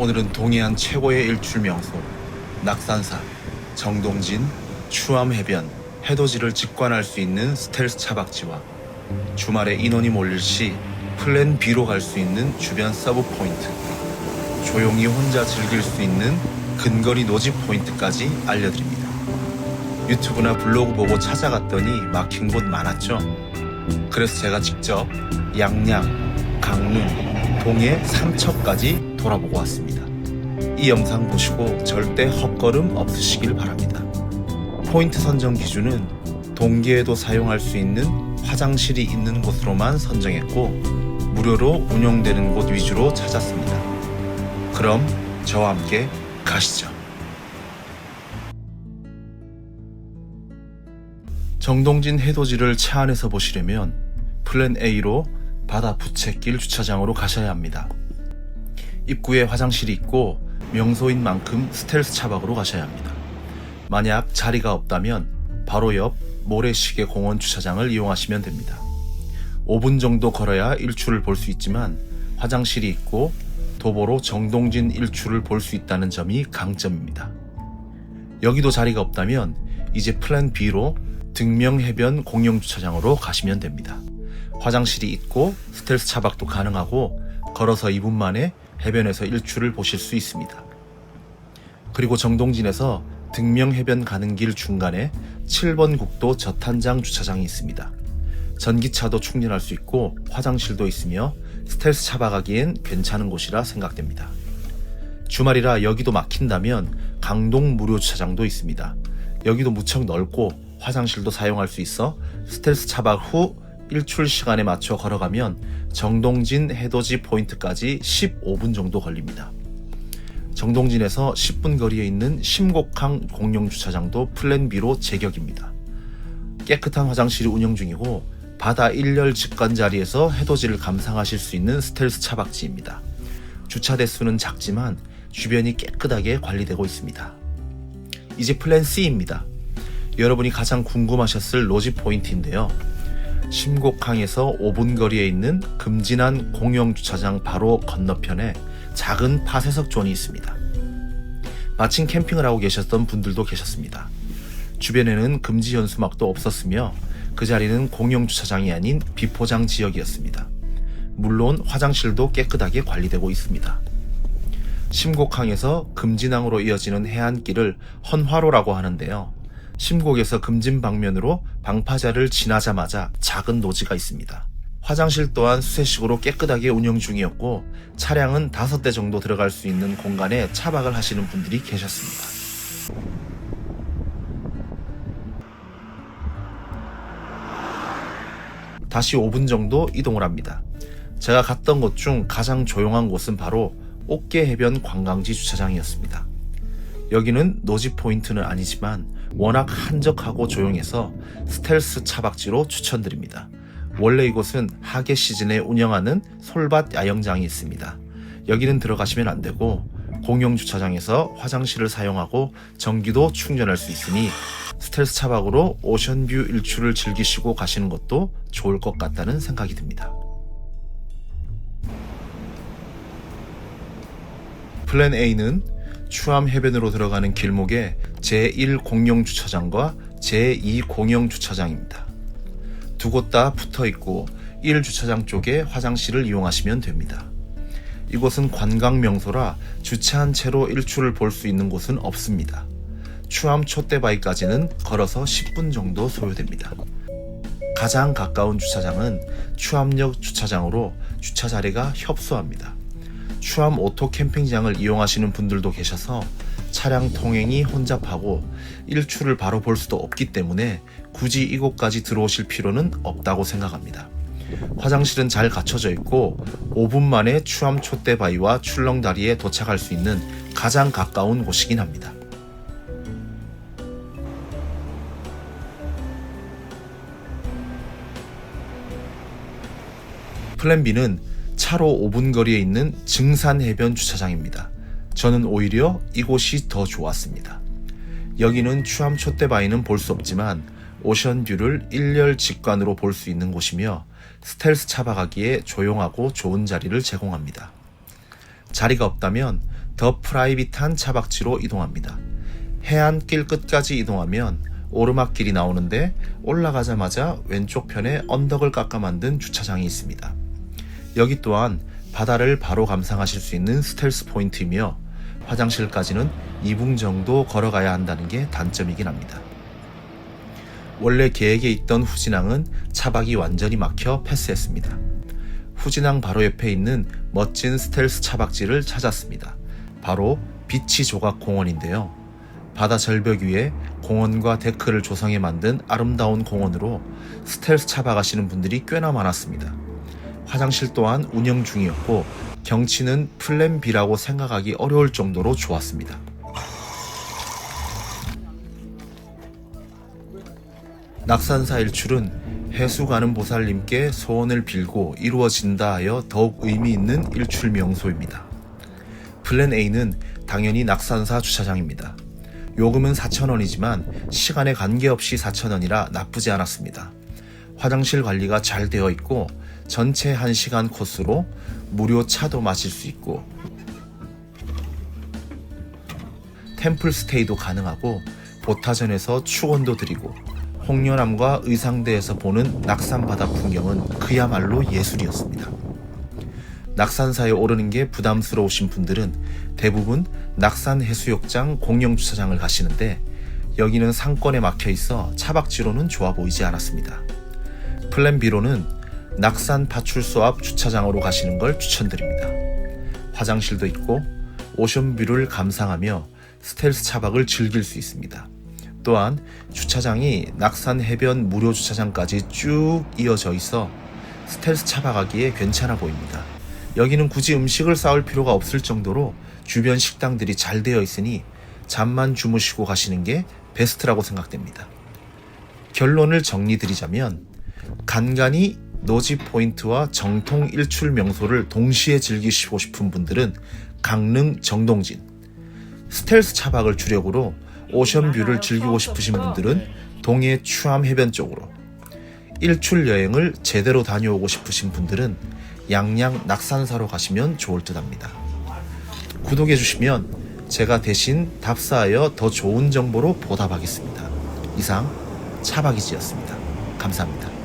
오늘은 동해안 최고의 일출 명소 낙산사 정동진 추암 해변 해돋이를 직관할 수 있는 스텔스 차박지와 주말에 인원이 몰릴 시 플랜 B로 갈 수 있는 주변 서브 포인트 조용히 혼자 즐길 수 있는 근거리 노지 포인트까지 알려드립니다. 유튜브나 블로그 보고 찾아갔더니 막힌 곳 많았죠? 그래서 제가 직접 양양, 강릉, 동해 삼척까지 돌아보고 왔습니다. 이 영상 보시고 절대 헛걸음 없으시길 바랍니다. 포인트 선정 기준은 동계에도 사용할 수 있는 화장실이 있는 곳으로만 선정했고 무료로 운영되는 곳 위주로 찾았습니다. 그럼 저와 함께 가시죠. 정동진 해돋이를 차 안에서 보시려면 플랜 A로 바다 부채길 주차장으로 가셔야 합니다. 입구에 화장실이 있고 명소인 만큼 스텔스 차박으로 가셔야 합니다. 만약 자리가 없다면 바로 옆 모래시계 공원 주차장을 이용하시면 됩니다. 5분 정도 걸어야 일출을 볼 수 있지만 화장실이 있고 도보로 정동진 일출을 볼 수 있다는 점이 강점입니다. 여기도 자리가 없다면 이제 플랜 B로 등명해변 공영주차장으로 가시면 됩니다. 화장실이 있고 스텔스 차박도 가능하고 걸어서 2분 만에 해변에서 일출을 보실 수 있습니다. 그리고 정동진에서 등명해변 가는 길 중간에 7번 국도 저탄장 주차장이 있습니다. 전기차도 충전할 수 있고 화장실도 있으며 스텔스 차박하기엔 괜찮은 곳이라 생각됩니다. 주말이라 여기도 막힌다면 강동 무료 주차장도 있습니다. 여기도 무척 넓고 화장실도 사용할 수 있어 스텔스 차박 후 일출 시간에 맞춰 걸어가면 정동진 해돋이 포인트까지 15분 정도 걸립니다. 정동진에서 10분 거리에 있는 심곡항 공용주차장도 플랜 B로 제격입니다. 깨끗한 화장실이 운영 중이고 바다 일렬 직관 자리에서 해돋이를 감상하실 수 있는 스텔스 차박지입니다. 주차 대수는 작지만 주변이 깨끗하게 관리되고 있습니다. 이제 플랜 C입니다. 여러분이 가장 궁금하셨을 로지 포인트인데요. 심곡항에서 5분 거리에 있는 금진한 공영주차장 바로 건너편에 작은 파쇄석 존이 있습니다. 마침 캠핑을 하고 계셨던 분들도 계셨습니다. 주변에는 금지 현수막도 없었으며 그 자리는 공영주차장이 아닌 비포장 지역이었습니다. 물론 화장실도 깨끗하게 관리되고 있습니다. 심곡항에서 금진항으로 이어지는 해안길을 헌화로라고 하는데요. 심곡에서 금진 방면으로 방파제를 지나자마자 작은 노지가 있습니다. 화장실 또한 수세식으로 깨끗하게 운영 중이었고 차량은 5대 정도 들어갈 수 있는 공간에 차박을 하시는 분들이 계셨습니다. 다시 5분 정도 이동을 합니다. 제가 갔던 곳 중 가장 조용한 곳은 바로 옥계 해변 관광지 주차장이었습니다. 여기는 노지 포인트는 아니지만 워낙 한적하고 조용해서 스텔스 차박지로 추천드립니다. 원래 이곳은 하계 시즌에 운영하는 솔밭 야영장이 있습니다. 여기는 들어가시면 안 되고 공용 주차장에서 화장실을 사용하고 전기도 충전할 수 있으니 스텔스 차박으로 오션뷰 일출을 즐기시고 가시는 것도 좋을 것 같다는 생각이 듭니다. 플랜 A는 추암 해변으로 들어가는 길목에 제1 공영 주차장과 제2 공영 주차장입니다. 두 곳 다 붙어 있고 1 주차장 쪽에 화장실을 이용하시면 됩니다. 이곳은 관광 명소라 주차한 채로 일출을 볼 수 있는 곳은 없습니다. 추암 촛대바위까지는 걸어서 10분 정도 소요됩니다. 가장 가까운 주차장은 추암역 주차장으로 주차 자리가 협소합니다. 추암 오토 캠핑장을 이용하시는 분들도 계셔서 차량 통행이 혼잡하고 일출을 바로 볼 수도 없기 때문에 굳이 이곳까지 들어오실 필요는 없다고 생각합니다. 화장실은 잘 갖춰져 있고 5분 만에 추암 촛대바위와 출렁다리에 도착할 수 있는 가장 가까운 곳이긴 합니다. 플랜 B는 차로 5분 거리에 있는 증산 해변 주차장입니다. 저는 오히려 이곳이 더 좋았습니다. 여기는 추암 촛대바위는 볼 수 없지만 오션뷰를 일렬 직관으로 볼 수 있는 곳이며 스텔스 차박하기에 조용하고 좋은 자리를 제공합니다. 자리가 없다면 더 프라이빗한 차박지로 이동합니다. 해안길 끝까지 이동하면 오르막길이 나오는데 올라가자마자 왼쪽 편에 언덕을 깎아 만든 주차장이 있습니다. 여기 또한 바다를 바로 감상하실 수 있는 스텔스 포인트이며 화장실까지는 2분 정도 걸어가야 한다는 게 단점이긴 합니다. 원래 계획에 있던 후진항은 차박이 완전히 막혀 패스했습니다. 후진항 바로 옆에 있는 멋진 스텔스 차박지를 찾았습니다. 바로 비치 조각 공원인데요. 바다 절벽 위에 공원과 데크를 조성해 만든 아름다운 공원으로 스텔스 차박하시는 분들이 꽤나 많았습니다. 화장실 또한 운영 중이었고 경치는 플랜 B라고 생각하기 어려울 정도로 좋았습니다. 낙산사 일출은 해수 가는 보살님께 소원을 빌고 이루어진다 하여 더욱 의미 있는 일출 명소입니다. 플랜 A는 당연히 낙산사 주차장입니다. 요금은 4,000원이지만 시간에 관계없이 4,000원이라 나쁘지 않았습니다. 화장실 관리가 잘 되어 있고 전체 1시간 코스로 무료 차도 마실 수 있고 템플 스테이도 가능하고 보타전에서 축원도 드리고 홍련암과 의상대에서 보는 낙산 바다 풍경은 그야말로 예술이었습니다. 낙산사에 오르는 게 부담스러우신 분들은 대부분 낙산 해수욕장 공영 주차장을 가시는데 여기는 상권에 막혀 있어 차박지로는 좋아 보이지 않았습니다. 플랜 B로는 낙산 파출소 앞 주차장으로 가시는 걸 추천드립니다. 화장실도 있고 오션뷰를 감상하며 스텔스 차박을 즐길 수 있습니다. 또한 주차장이 낙산 해변 무료 주차장까지 쭉 이어져 있어 스텔스 차박하기에 괜찮아 보입니다. 여기는 굳이 음식을 싸올 필요가 없을 정도로 주변 식당들이 잘 되어 있으니 잠만 주무시고 가시는 게 베스트라고 생각됩니다. 결론을 정리드리자면 간간히 노지 포인트와 정통 일출 명소를 동시에 즐기시고 싶은 분들은 강릉 정동진, 스텔스 차박을 주력으로 오션뷰를 즐기고 싶으신 분들은 동해 추암 해변 쪽으로, 일출 여행을 제대로 다녀오고 싶으신 분들은 양양 낙산사로 가시면 좋을 듯 합니다. 구독해주시면 제가 대신 답사하여 더 좋은 정보로 보답하겠습니다. 이상 차박이지였습니다. 감사합니다.